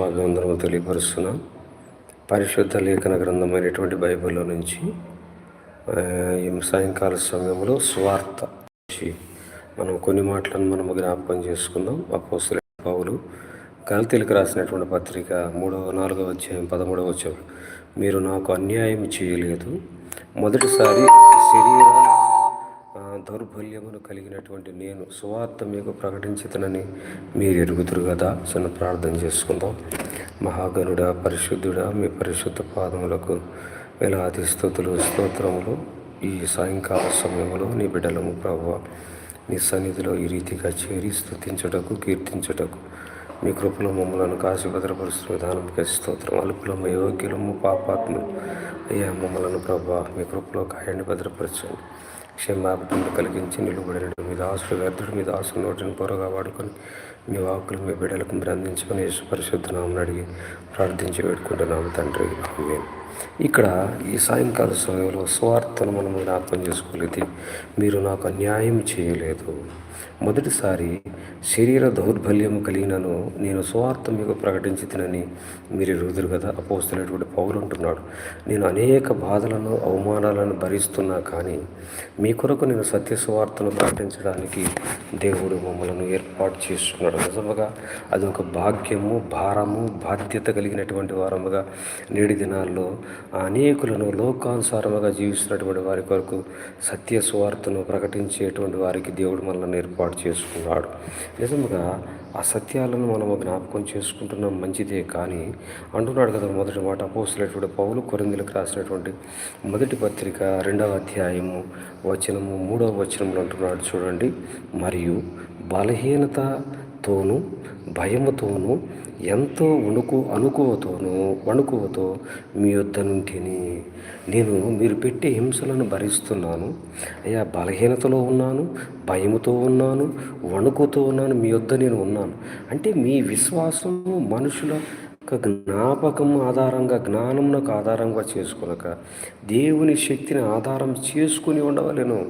వందనములు తెలియపరుస్తున్నాం. పరిశుద్ధ లేఖన గ్రంథమైనటువంటి బైబిల్లో నుంచి ఈ సాయంకాల సమయంలో స్వార్థ మనం కొన్ని మాటలను మనం జ్ఞాపకం చేసుకుందాం. అపోసుల పావులు గల్తీలకు రాసినటువంటి పత్రిక మూడవ నాలుగవ అధ్యాయం పదమూడవ వచ్చాం మీరు నాకు అన్యాయం చేయలేదు. మొదటిసారి శరీర దౌర్బల్యమును కలిగినటువంటి నేను సువార్త మీకు ప్రకటించుతనని మీరు ఎరుగుదురు కదా? చిన్న ప్రార్థన చేసుకుందాం. మహాగనుడా పరిశుద్ధుడా మీ పరిశుద్ధ పాదములకు వేలాది స్థుతులు స్తోత్రములు. ఈ సాయంకాల సమయంలో నీ బిడ్డలము ప్రభు నీ సన్నిధిలో ఈ రీతిగా చేరి స్థుతించుటకు కీర్తించుటకు మీ కృపలో మమ్మలను కాశీభద్రపరుస్తున్న విధానంకి స్తోత్రం. అల్పులము యోగ్యులము పాపాత్ములు. అయ్యా మమ్మలను ప్రభా మీ కృపలో కాయండి భద్రపరచండి. క్షమాభివృద్ధి కలిగించి నిలువబడిన మీ దాసుడు వ్యర్థుడు మీ దాసు నోటిని పొరగా వాడుకొని మీ వాకులు మీ బిడ్డలకు మీరు అందించుకొని యేసు అడిగి ప్రార్థించి పెట్టుకుంటున్నాము తండ్రి. ఆమేన్. ఇక్కడ ఈ సాయంకాల సమయంలో స్వార్థను మనం జ్ఞాపకం చేసుకోలేదు మీరు నాకు అన్యాయం చేయలేదు. మొదటిసారి శరీర దౌర్బల్యం కలిగినను నేను స్వార్థం మీకు ప్రకటించి తినని మీరు ఎరుగుదురు కదా? అపోస్తున్నటువంటి పౌరు అంటున్నాడు. నేను అనేక బాధలను అవమానాలను భరిస్తున్నా కానీ మీ కొరకు నేను సత్య స్వార్థను ప్రకటించడానికి దేవుడు మమ్మలను ఏర్పాటు చేసుకున్నాడు నిజముగా అది ఒక భాగ్యము భారము బాధ్యత కలిగినటువంటి వారముగా నేటి దినాల్లో అనేకులను లోకానుసారముగా జీవిస్తున్నటువంటి వారి కొరకు సత్య స్వార్థను ప్రకటించేటువంటి వారికి దేవుడు మనల్ని ఏర్పాటు చేసుకున్నాడు. నిజముగా ఆ సత్యాలను మనము జ్ఞాపకం చేసుకుంటున్నాం మంచిదే కానీ అంటున్నాడు కదా మొదటి మాట అపోసినటువంటి పౌలు కొరిందులకు రాసినటువంటి మొదటి పత్రిక రెండవ అధ్యాయము వచనము మూడవ వచనంలో అంటున్నాడు చూడండి మరియు బలహీనతతోనూ భయముతోనూ ఎంతో వణుకు అనుకువతోనూ వణుకువతో మీ యొద్ద నుంటిని నేను మీరు పెట్టే హింసలను భరిస్తున్నాను. అయ్యా బలహీనతలో ఉన్నాను భయముతో ఉన్నాను వణుకుతో ఉన్నాను మీ యొద్ద నేను ఉన్నాను. అంటే మీ విశ్వాసము మనుషుల జ్ఞాపకం ఆధారంగా జ్ఞానమునకు ఆధారంగా చేసుకునక దేవుని శక్తిని ఆధారం చేసుకుని ఉండవలేను.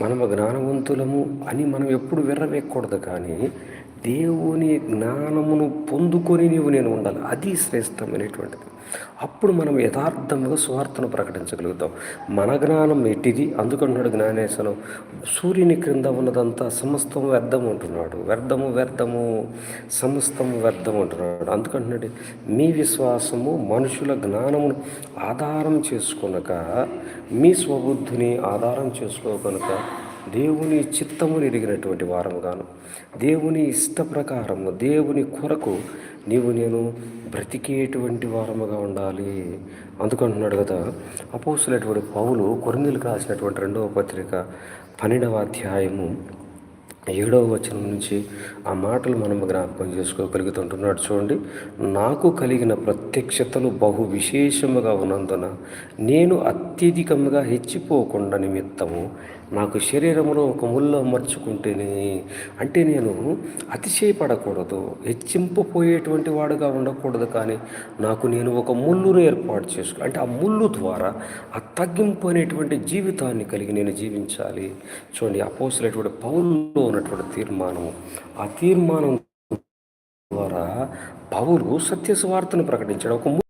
మనము జ్ఞానవంతులము అని మనం ఎప్పుడు విర్రవేయకూడదు కానీ దేవుని జ్ఞానమును పొందుకొని నీవు నేను ఉండాలి. అది శ్రేష్టమైనటువంటిది. అప్పుడు మనం యథార్థంగా స్వార్థను ప్రకటించగలుగుతాం. మన జ్ఞానం ఎట్టిది? అందుకంటున్నాడు జ్ఞానేశ్వరం సూర్యుని క్రింద ఉన్నదంతా సమస్తం వ్యర్థం అంటున్నాడు. వ్యర్థము వ్యర్థము సమస్తము వ్యర్థం అంటున్నాడు. అందుకంటున్నాడు మీ విశ్వాసము మనుషుల జ్ఞానమును ఆధారం చేసుకునక మీ స్వబుద్ధిని ఆధారం చేసుకోకనుక దేవుని చిత్తమును ఎరిగినటువంటి వారముగాను దేవుని ఇష్ట ప్రకారము దేవుని కొరకు నీవు నేను బ్రతికేటువంటి వారముగా ఉండాలి. అందుకంటున్నాడు కదా అపోసినటువంటి పౌలు కొరిందులకు రాసినటువంటి రెండవ పత్రిక పన్నెండవ అధ్యాయము ఏడవ వచనం నుంచి ఆ మాటలు మనం జ్ఞాపకం చేసుకోగలుగుతుంటున్నాడు. చూడండి నాకు కలిగిన ప్రత్యక్షతలు బహు విశేషముగా ఉన్నందున నేను అత్యధికముగా హెచ్చిపోకుండా నిమిత్తము నాకు శరీరంలో ఒక ముళ్ళ అమర్చుకుంటేనే అంటే నేను అతిశయపడకూడదు హెచ్చింపపోయేటువంటి వాడుగా ఉండకూడదు కానీ నాకు నేను ఒక ముళ్ళును ఏర్పాటు చేసుకో అంటే ఆ ముళ్ళు ద్వారా ఆ తగ్గింపు అనేటువంటి జీవితాన్ని కలిగి నేను జీవించాలి. చూడండి అపోసలేటువంటి పౌరులో ఉన్నటువంటి తీర్మానము. ఆ తీర్మానం ద్వారా పౌలు సత్య స్వార్థను ప్రకటించాడు. ఒక ము-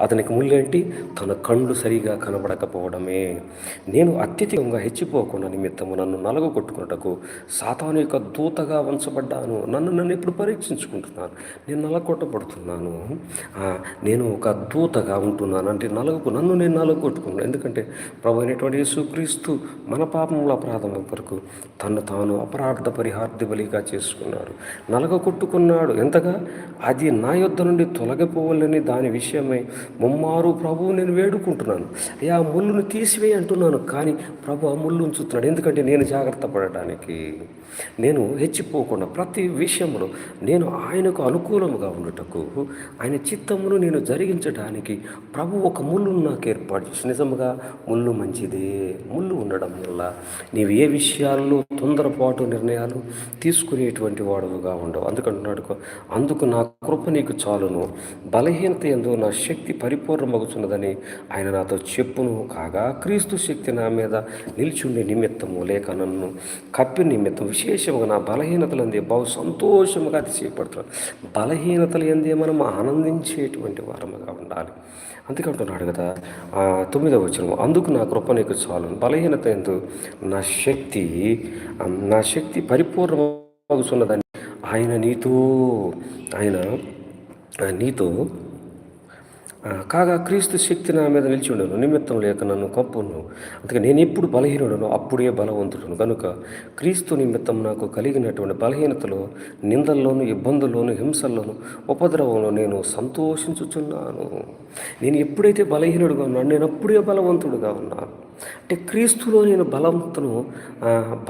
అతనికి ముళ్ళేంటి? తన కళ్ళు సరిగా కనబడకపోవడమే. నేను అత్యధికంగా హెచ్చిపోకుండా నిమిత్తము నన్ను నలుగు కొట్టుకున్నటకు సాతాను యొక్క దూతగా ఉంచబడ్డాను నన్ను నన్ను ఇప్పుడు పరీక్షించుకుంటున్నాను? నేను నలగొట్టబడుతున్నాను. నేను ఒక దూతగా ఉంటున్నాను. అంటే నలుగుకు నన్ను నేను నలుగు కొట్టుకున్నాను ఎందుకంటే ప్రభు అయినటువంటి యేసుక్రీస్తు మన పాపముల అపరాధం వరకు తను తాను అపరాధ పరిహార్థ బలిగా చేసుకున్నాడు. నలగ కొట్టుకున్నాడు ఎంతగా? అది నా యొద్ద నుండి తొలగిపోవాలని దాని విషయమై. ముమ్మారు ప్రభువు నేను వేడుకుంటున్నాను. అయ్యా ఆ ముళ్ళును తీసివేయి అంటున్నాను కానీ ప్రభు ఆ ముళ్ళు ఉంచుతున్నాడు. ఎందుకంటే నేను జాగ్రత్త పడటానికి నేను హెచ్చిపోకుండా ప్రతి విషయంలో నేను ఆయనకు అనుకూలముగా ఉండటకు ఆయన చిత్తమును నేను జరిగించడానికి ప్రభు ఒక ముళ్ళును నాకు ఏర్పాటు చేసి నిజముగా ముళ్ళు మంచిదే. ముళ్ళు ఉండడం వల్ల నీవు ఏ విషయాల్లో తొందరపాటు నిర్ణయాలు తీసుకునేటువంటి వాడుగా ఉండవు. అందుకంటున్నాడు అందుకు నా కృప నీకు చాలును. బలహీనత ఎందు నా శక్తి పరిపూర్ణమగుచున్నదని ఆయన నాతో చెప్పును కాగా క్రీస్తు శక్తి నా మీద నిలిచుండే నిమిత్తము లేక నన్ను కప్పి నిమిత్తం విశేషముగా నా బలహీనతలందే బహు సంతోషముగా అతిశయపడుతున్నాను బలహీనతలు ఎందే మనం ఆనందించేటువంటి వారముగా ఉండాలి. అందుకంటున్నాడు కదా తొమ్మిదవ వచ్చిన అందుకు నా కృప నీకు చాలు బలహీనత ఎందు నా శక్తి నా శక్తి పరిపూర్ణమగుచున్నదని ఆయన నీతో ఆయన నీతో కాగా క్రీస్తు శక్తి నా మీద నిలిచి ఉండను. నిమిత్తం లేక నన్ను కప్పును అందుకే నేను ఎప్పుడు బలహీనుడను అప్పుడే బలవంతుడను. కనుక క్రీస్తు నిమిత్తం నాకు కలిగినటువంటి బలహీనతలో నిందల్లోను ఇబ్బందుల్లోను హింసల్లోను ఉపద్రవంలో నేను సంతోషించుచున్నాను. నేను ఎప్పుడైతే బలహీనుడుగా ఉన్నాను నేను అప్పుడే బలవంతుడుగా ఉన్నాను. అంటే క్రీస్తులో నేను బలవంతను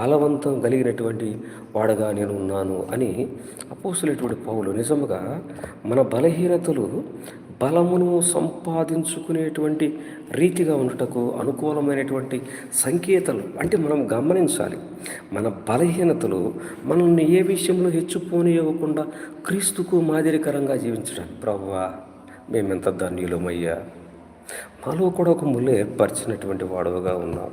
బలవంతం కలిగినటువంటి వాడగా నేను ఉన్నాను అని అపోసులేటువంటి పౌలు నిజముగా మన బలహీనతలు బలమును సంపాదించుకునేటువంటి రీతిగా ఉండటకు అనుకూలమైనటువంటి సంకేతాలు అంటే మనం గమనించాలి. మన బలహీనతలు మనల్ని ఏ విషయంలో హెచ్చుపోనివ్వకుండా క్రీస్తుకు మాదిరికరంగా జీవించడానికి. ప్రభువా మేమెంత ధన్యులమయ్యా. మాలో కూడా ఒక ముళ్ళు ఏర్పరిచినటువంటి వాడవగా ఉన్నాం.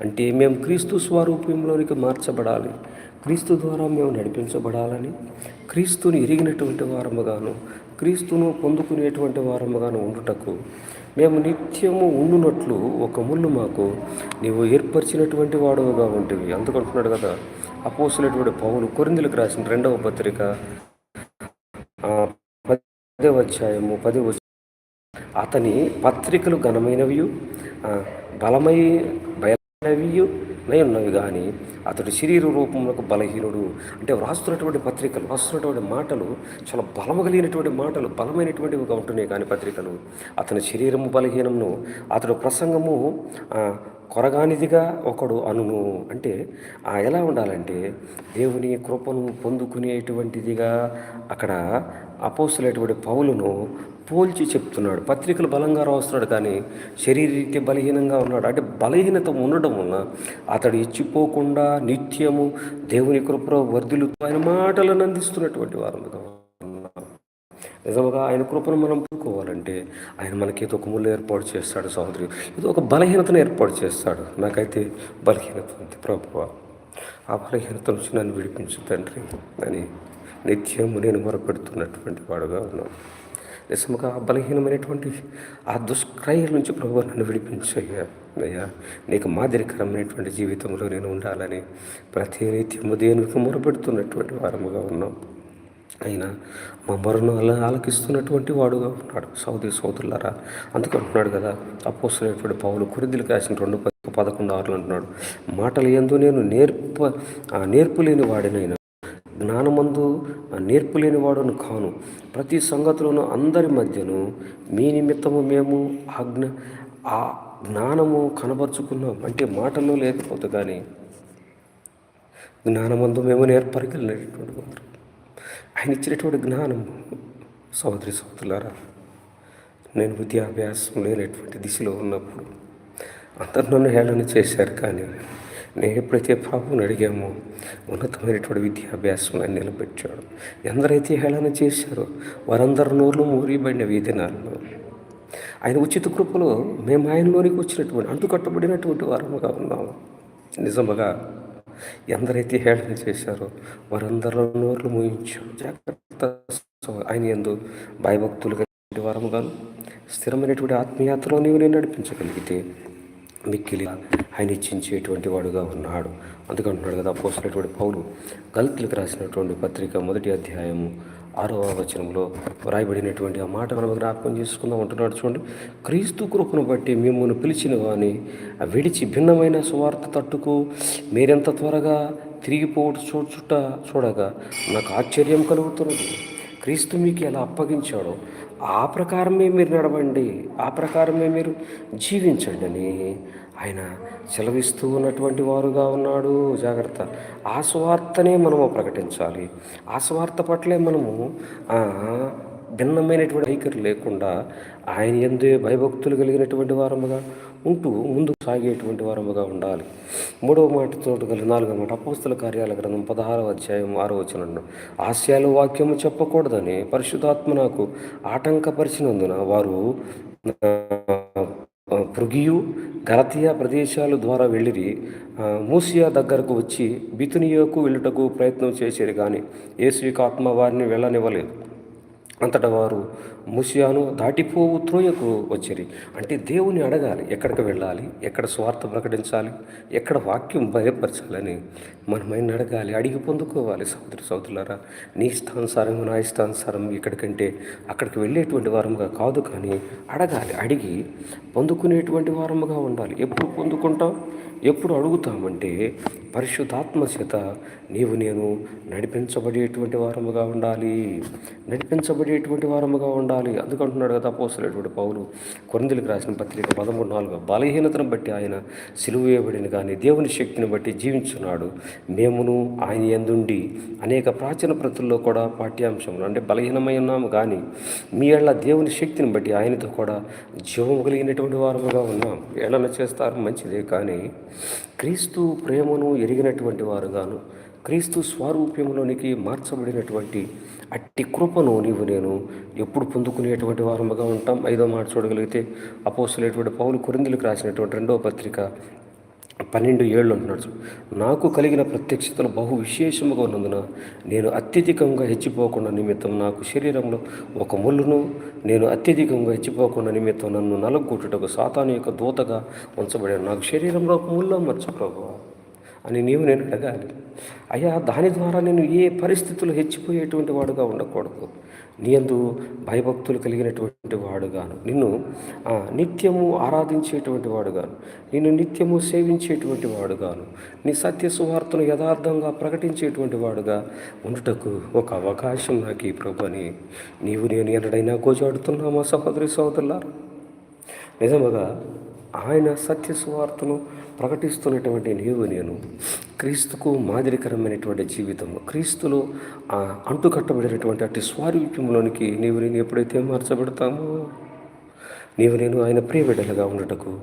అంటే మేము క్రీస్తు స్వరూపంలోనికి మార్చబడాలి. క్రీస్తు ద్వారా మేము నడిపించబడాలని క్రీస్తుని ఎరిగినటువంటి వారముగాను క్రీస్తును పొందుకునేటువంటి వారముగాను ఉండుటకు మేము నిత్యము ఉండునట్లు ఒక ముళ్ళు మాకు నీవు ఏర్పరిచినటువంటి వాడువగా ఉంటివి. అందుకంటున్నాడు కదా అపోసినటువంటి పౌలు కొరిందులకు రాసిన రెండవ పత్రిక పదే వచ్చాయము పదే పది అతని పత్రికలు ఘనమైనవి బలమై బయలైనవి ఉన్నవి కానీ అతడు శరీర రూపంలో బలహీనుడు. అంటే వ్రాస్తున్నటువంటి పత్రికలు వ్రాస్తున్నటువంటి మాటలు చాలా బలము కలిగినటువంటి మాటలు బలమైనటువంటివిగా ఉంటున్నాయి కానీ పత్రికలు. అతని శరీరము బలహీనమును అతడు ప్రసంగము కొరగానిదిగా ఒకడు అనును. అంటే ఎలా ఉండాలంటే దేవుని కృపను పొందుకునేటువంటిదిగా అక్కడ అపోసులేటువంటి పౌలును పోల్చి చెప్తున్నాడు. పత్రికలు బలంగా రాస్తున్నాడు కానీ శరీరీత్య బలహీనంగా ఉన్నాడు. అంటే బలహీనత ఉండడం వలన అతడు ఇచ్చిపోకుండా నిత్యము దేవుని కృపలో వర్ధులు ఆయన మాటలను అందిస్తున్నటువంటి వారముగా ఉన్నాం నిజంగా ఆయన కృపను మనం పొందుకోవాలంటే ఆయన మనకి ఏదో ఒక ముళ్ళు ఏర్పాటు చేస్తాడు సహోదరి. ఇది ఒక బలహీనతను ఏర్పాటు చేస్తాడు. నాకైతే బలహీనత ఉంది ప్రభువ. ఆ బలహీనత నుంచి నన్ను విడిపించు తండ్రి అని నిత్యము నేను మొరపెడుతున్నటువంటి వాడుగా ఉన్నాను. నిజముగా బలహీనమైనటువంటి ఆ దుష్క్రయ నుంచి ప్రభు నన్ను విడిపించయ్యా అయ్యా. నీకు మాదిరికరమైనటువంటి జీవితంలో నేను ఉండాలని ప్రతి నిత్యము దేనికి మొరపెడుతున్నటువంటి వారముగా ఉన్నాం. అయినా మా మరణం అలా ఆలకిస్తున్నటువంటి వాడుగా ఉన్నాడు. సౌదీ సోదరులారా అందుకంటున్నాడు కదా అపోసినటువంటి పౌలు కురిదిలకు రాసిన రెండు పది పదకొండు ఆరులు అంటున్నాడు మాటలు ఎందు నేను నేర్ప ఆ నేర్పులేని వాడినైనా జ్ఞానమందు నేర్పు లేనివాడును కాను. ప్రతి సంగతిలోనూ అందరి మధ్యను మీ నిమిత్తము మేము ఆజ్ఞ ఆ జ్ఞానము కనబరుచుకున్నాం. అంటే మాటల్లో లేకపోతే కానీ జ్ఞానమందు మేము నేర్పరగలిగినటువంటి వారు. ఆయన ఇచ్చినటువంటి జ్ఞానం. సోదరి సోదరులారా నేను విద్యాభ్యాసం లేనటువంటి దిశలో ఉన్నప్పుడు అందరు నన్ను హేళన చేశారు కానీ నేను ఎప్పుడైతే ప్రభువుని అడిగామో. ఉన్నతమైనటువంటి విద్యాభ్యాసం ఆయన నిలబెట్టాడు. ఎందరైతే హేళన చేశారో వారందరి నోర్లు మూరిబడిన ఈ ఆయన ఉచిత కృపలో మేము ఆయనలోనికి వచ్చినటువంటి అంటుకట్టబడినటువంటి వారముగా ఉన్నాము. నిజముగా ఎందరైతే హేళన చేశారో వారందరిలో నోర్లు మూయించాం జాగ్రత్త ఆయన ఎందు భయభక్తులుగా వారముగాను స్థిరమైనటువంటి ఆత్మయాత్రలో నీవు నేను నడిపించగలిగితే మిక్కిలి ఆయన ఇచ్చించేటువంటి వాడుగా ఉన్నాడు. అందుకంటున్నాడు కదా పోసినటువంటి పౌలు. గల్తులకు రాసినటువంటి పత్రిక మొదటి అధ్యాయము ఆరవ వచనంలో వ్రాయబడినటువంటి ఆ మాట మనం జ్ఞాపకం చేసుకుందాం అంటున్నాడు చూడండి. క్రీస్తు కృపను బట్టి మిమ్మల్ని పిలిచిన వాని విడిచి భిన్నమైన సువార్త తట్టుకు మీరెంత త్వరగా తిరిగిపోవటం చూచుట చూడగా నాకు ఆశ్చర్యం కలుగుతున్నది. క్రీస్తు మీకు ఎలా అప్పగించాడో ఆ ప్రకారమే మీరు నడవండి ఆ ప్రకారమే మీరు జీవించండి అని ఆయన సెలవిస్తూ ఉన్నటువంటి వారుగా ఉన్నాడు. జాగ్రత్త. ఆ స్వార్థనే మనము ప్రకటించాలి. ఆ స్వార్థ పట్లే మనము భిన్నమైనటువంటి వైఖరి లేకుండా ఆయన ఎందే భయభక్తులు కలిగినటువంటి వారముగా ఉంటూ ముందు సాగేటువంటి వారముగా ఉండాలి. మూడవ మాటతో కలిగి నాలుగవ మాట అపోస్తుల కార్యాల గ్రంథం పదహారవ అధ్యాయం ఆరో వచనంలో ఆశయాలు వాక్యము చెప్పకూడదని పరిశుధాత్మ నాకు ఆటంకపరిచినందున వారు పృగియు గలతియా ప్రదేశాల ద్వారా వెళ్ళిరి. మూసియా దగ్గరకు వచ్చి బితునియోకు వెళ్ళుటకు ప్రయత్నం చేసేది కానీ ఏసువిక ఆత్మ వారిని వెళ్ళనివ్వలేదు. అంతటా వారు ముసియాను దాటిపోవు త్రోయకు వచ్చిరి. అంటే దేవుని అడగాలి ఎక్కడికి వెళ్ళాలి ఎక్కడ స్వార్థ ప్రకటించాలి ఎక్కడ వాక్యం భయపరచాలని మనమైన అడగాలి అడిగి పొందుకోవాలి. సోదరి సోదరులారా నీ ఇష్టానుసారం నా ఇష్టానుసారం ఎక్కడికంటే అక్కడికి వెళ్ళేటువంటి వారముగా కాదు కానీ అడగాలి అడిగి పొందుకునేటువంటి వారముగా ఉండాలి. ఎప్పుడు పొందుకుంటాం ఎప్పుడు అడుగుతామంటే పరిశుద్ధాత్మ చేత నీవు నేను నడిపించబడేటువంటి వారముగా ఉండాలి. నడిపించబడేటువంటి వారముగా ఉండాలి. అందుకంటున్నాడు కదా పోసినటువంటి పౌలు. కొరిందులకు రాసిన పత్రిక పదమూడు నాలుగు. బలహీనతను బట్టి ఆయన సిలువేయబడిన కానీ దేవుని శక్తిని బట్టి జీవించున్నాడు. మేమును ఆయన ఎందుండి అనేక ప్రాచీన ప్రతుల్లో కూడా పాఠ్యాంశములు అంటే బలహీనమై ఉన్నాము కానీ మీ ఏళ్ళ దేవుని శక్తిని బట్టి ఆయనతో కూడా జీవం కలిగినటువంటి వారముగా ఉన్నాం. ఏళ్ళన చేస్తారు మంచిదే కానీ క్రీస్తు ప్రేమను ఎరిగినటువంటి వారుగాను క్రీస్తు స్వారూప్యంలోనికి మార్చబడినటువంటి అట్టి కృపను నీవు నేను ఎప్పుడు పొందుకునేటువంటి వారముగా ఉంటాం. ఐదో మాట చూడగలిగితే అపోసలేటువంటి పౌలు కొరిందులకు రాసినటువంటి రెండవ పత్రిక పన్నెండు ఏళ్ళు అంటున్నాడు. నాకు కలిగిన ప్రత్యక్షతలు బహు విశేషముగా ఉన్నందున నేను అత్యధికంగా హెచ్చిపోకుండా నిమిత్తం నాకు శరీరంలో ఒక ముళ్ళును నేను అత్యధికంగా హెచ్చిపోకుండా నిమిత్తం నన్ను నలగొట్టుటకు సాతాను యొక్క దూతగా ఉంచబడాను. నాకు శరీరంలో ఒక ముళ్ళు మర్చు అని నీవు నేను అడగాలి. అయ్యా దాని ద్వారా నేను ఏ పరిస్థితులు హెచ్చిపోయేటువంటి వాడుగా ఉండకూడదు. నీ అందు భయభక్తులు కలిగినటువంటి వాడుగాను. నిన్ను నిత్యము ఆరాధించేటువంటి వాడుగాను. నిన్ను నిత్యము సేవించేటువంటి వాడుగాను. నీ సత్య సువార్తను యథార్థంగా ప్రకటించేటువంటి వాడుగా ఉండుటకు ఒక అవకాశం నాకు ఈ ప్రభుని నీవు నేను ఎన్నడైనా గోజాడుతున్నామా సహోదరి సహోదరులారా? నిజముగా ఆయన సత్య సువార్తను ప్రకటిస్తున్నటువంటి నీవు నేను క్రీస్తుకు మాదిరికరమైనటువంటి జీవితము క్రీస్తులో అంటుకట్టబడినటువంటి అట్టి స్వారూప్యంలోనికి నీవు నేను ఎప్పుడైతే మార్చబడతామో నీవు నేను ఆయన ప్రియబిడ్డలుగా ఉండటకు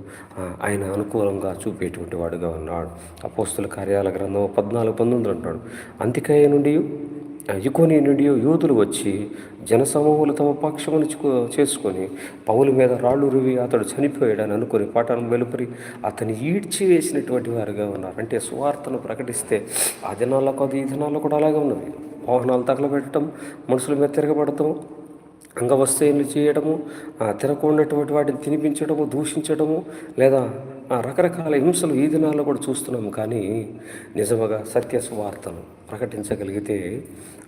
ఆయన అనుకూలంగా చూపేటువంటి వాడుగా ఉన్నాడు. అపోస్తుల కార్యాల గ్రంథం పద్నాలుగు పంతొమ్మిది అంటాడు. అంతికాయ నుండి ఇకోని నుండి యూదులు వచ్చి జనసమూహులు తమ పక్షమును చేసుకొని పౌలు మీద రాళ్ళు రువి అతడు చనిపోయాడని అనుకుని పాఠాలను వెలుపరి అతని ఈడ్చి వేసినటువంటి వారుగా ఉన్నారు. అంటే సువార్తను ప్రకటిస్తే ఆ దినాల్లో కొద్ది ఈ దినాల్లో కూడా అలాగే ఉన్నది. వాహనాలు తగలబెట్టడం మనుషుల మీద తిరగబడటం అంగవస్తువులు చేయడము తినకుండాటువంటి వాటిని తినిపించడము దూషించడము లేదా రకరకాల హింసలు ఈ దినాల్లో కూడా చూస్తున్నాము. కానీ నిజముగా సత్య సువార్తను ప్రకటించగలిగితే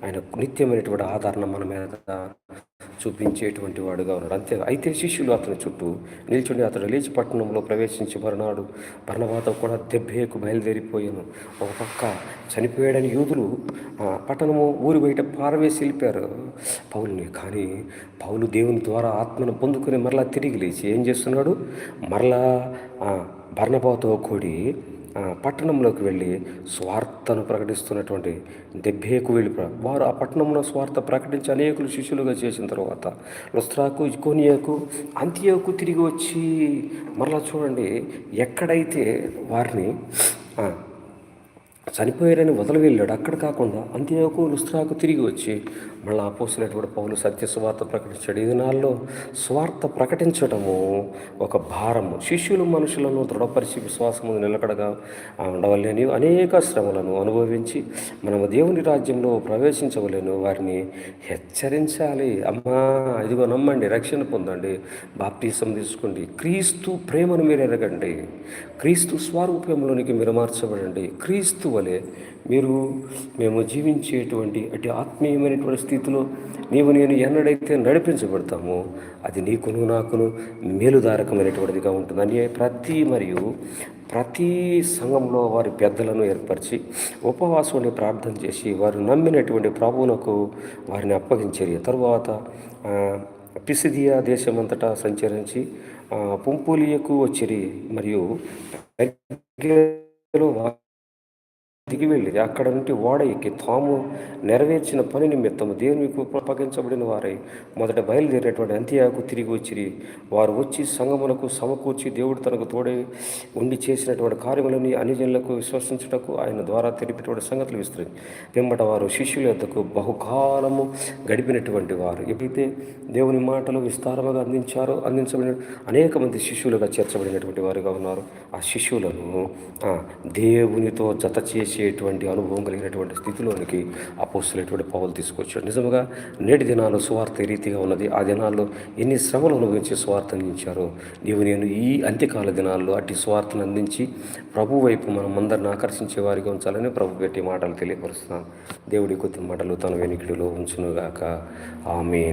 ఆయన నిత్యమైనటువంటి ఆదరణ మన మీద చూపించేటువంటి వాడుగా ఉన్నాడు. అంతే. అయితే శిష్యులు అతని చుట్టూ నిల్చుండి అతడు లేచి పట్టణంలో ప్రవేశించి మరునాడు పర్ణవాత కూడా దెబ్బేకు బయలుదేరిపోయాను. ఒక పక్క చనిపోయాడని యూదులు పట్టణము ఊరి బయట పారవేసి వెళ్ళిపోయారు పౌలుని కానీ పౌలు దేవుని ద్వారా ఆత్మను పొందుకుని మరలా తిరిగి లేచి ఏం చేస్తున్నాడు? మరలా బర్ణబాతో కూడి పట్టణంలోకి వెళ్ళి స్వార్థను ప్రకటిస్తున్నటువంటి దెబ్బేకు వెళ్ళి వారు ఆ పట్టణంలో స్వార్థ ప్రకటించి అనేకులు శిష్యులుగా చేసిన తర్వాత లుస్త్రాకు ఇకోనియాకు అంత్యకు తిరిగి వచ్చి మరలా చూడండి ఎక్కడైతే వారిని చనిపోయారని వదిలి వెళ్ళాడు అక్కడ కాకుండా అంత్యోకు లుస్త్రాకు తిరిగి వచ్చి మళ్ళీ అపోసినటువంటి పౌలు సత్య స్వార్థ ప్రకటించాడు. ఈ దినాల్లో స్వార్థ ప్రకటించడము ఒక భారము. శిష్యులు మనుషులను దృఢపరిచి విశ్వాసము నిలకడగా ఉండవలేని అనేక శ్రమలను అనుభవించి మనము దేవుని రాజ్యంలో ప్రవేశించవలేను. వారిని హెచ్చరించాలి. అమ్మా ఇదిగో నమ్మండి రక్షణ పొందండి. బాప్తీసం తీసుకోండి. క్రీస్తు ప్రేమను మీరు ఎరగండి క్రీస్తు స్వరూపంలోనికి మీరు మార్చబడండి. క్రీస్తు వలె మీరు మేము జీవించేటువంటి అటు ఆత్మీయమైనటువంటి స్థితిలో నీవు నేను ఎన్నడైతే నడిపించబడతామో అది నీకును నాకును మేలుదారకమైనటువంటిదిగా ఉంటుంది. అని ప్రతి మరియు ప్రతి సంఘంలో వారి పెద్దలను ఏర్పరిచి ఉపవాసం ప్రార్థన చేసి వారు నమ్మినటువంటి ప్రభువునకు వారిని అప్పగించారు తరువాత పిసిదియా దేశమంతటా సంచరించి పుంపులియకు వచ్చిరి మరియు దిగి వెళ్ళి అక్కడ నుండి ఓడ ఎక్కి తాము నెరవేర్చిన పని నిమిత్తము దేవునికి అప్పగించబడిన వారై మొదట బయలుదేరినటువంటి అంత్యాకు తిరిగి వచ్చిరి. వారు వచ్చి సంగములకు సమకూర్చి దేవుడు తనకు తోడే ఉండి చేసినటువంటి కార్యములని అన్యజనులకు విశ్వసించుటకు ఆయన ద్వారా తెలిపినటువంటి సంగతులు విస్తరి. వెంబట వారు శిష్యుల యొద్దకు బహుకాలము గడిపినటువంటి వారు. ఎప్పుడైతే దేవుని మాటలు విస్తారముగా అందించారో అందించబడిన అనేక మంది శిష్యులుగా చేర్చబడినటువంటి వారుగా ఉన్నారు. ఆ శిష్యులను దేవునితో జత చేసి చేసేటువంటి అనుభవం కలిగినటువంటి స్థితిలోనికి అపోస్తులైనటువంటి పౌలు తీసుకొచ్చాడు. నిజంగా నేటి దినాల్లో సువార్త రీతిగా ఉన్నది? ఆ దినాల్లో ఎన్ని శ్రమలు అనుభవించి స్వార్థ అందించారో? నీవు నేను ఈ అంత్యకాల దినాల్లో అట్టి స్వార్థను అందించి ప్రభు వైపు మనం అందరిని ఆకర్షించే వారిగా ఉంచాలని ప్రభు పెట్టి మాటలు తెలియపరుస్తున్నాను. దేవుడి కొద్ది మాటలు తన వెనికిడిలో ఉంచునుగాక. ఆమె